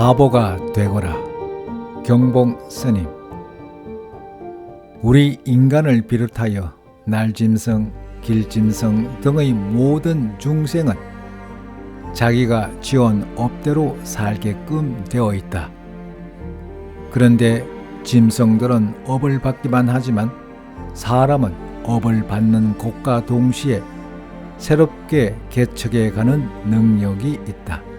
바보가 되거라. 경봉 스님. 우리 인간을 비롯하여 날짐승, 길짐승 등의 모든 중생은 자기가 지은 업대로 살게끔 되어 있다. 그런데 짐승들은 업을 받기만 하지만 사람은 업을 받는 것과 동시에 새롭게 개척해 가는 능력이 있다.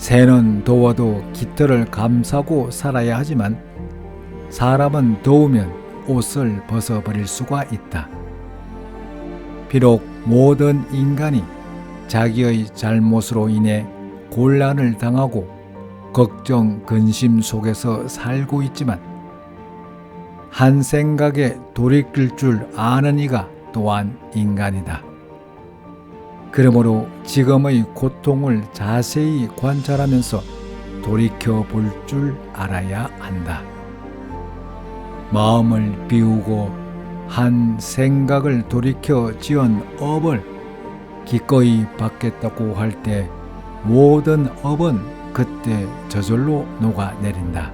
새는 더워도 깃털을 감싸고 살아야 하지만 사람은 더우면 옷을 벗어버릴 수가 있다. 비록 모든 인간이 자기의 잘못으로 인해 곤란을 당하고 걱정, 근심 속에서 살고 있지만 한 생각에 돌이킬 줄 아는 이가 또한 인간이다. 그러므로 지금의 고통을 자세히 관찰하면서 돌이켜 볼 줄 알아야 한다. 마음을 비우고 한 생각을 돌이켜 지은 업을 기꺼이 받겠다고 할 때 모든 업은 그때 저절로 녹아내린다.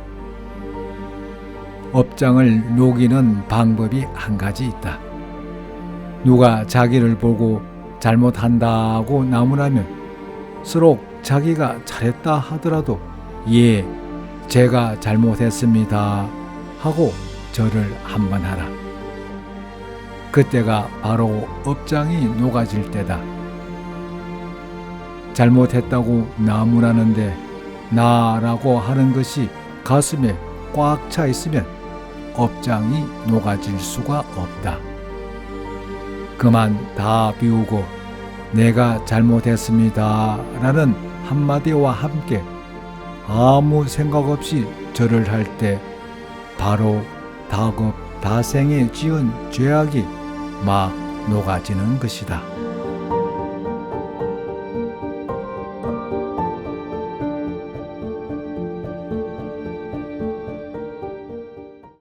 업장을 녹이는 방법이 한 가지 있다. 누가 자기를 보고 잘못한다고 나무라면 서로 자기가 잘했다 하더라도 예, 제가 잘못했습니다 하고 절을 한번 하라. 그때가 바로 업장이 녹아질 때다. 잘못했다고 나무라는데 나라고 하는 것이 가슴에 꽉 차 있으면 업장이 녹아질 수가 없다. 그만 다 비우고 내가 잘못했습니다 라는 한마디와 함께 아무 생각 없이 절을 할 때 바로 다급 다생에 지은 죄악이 막 녹아지는 것이다.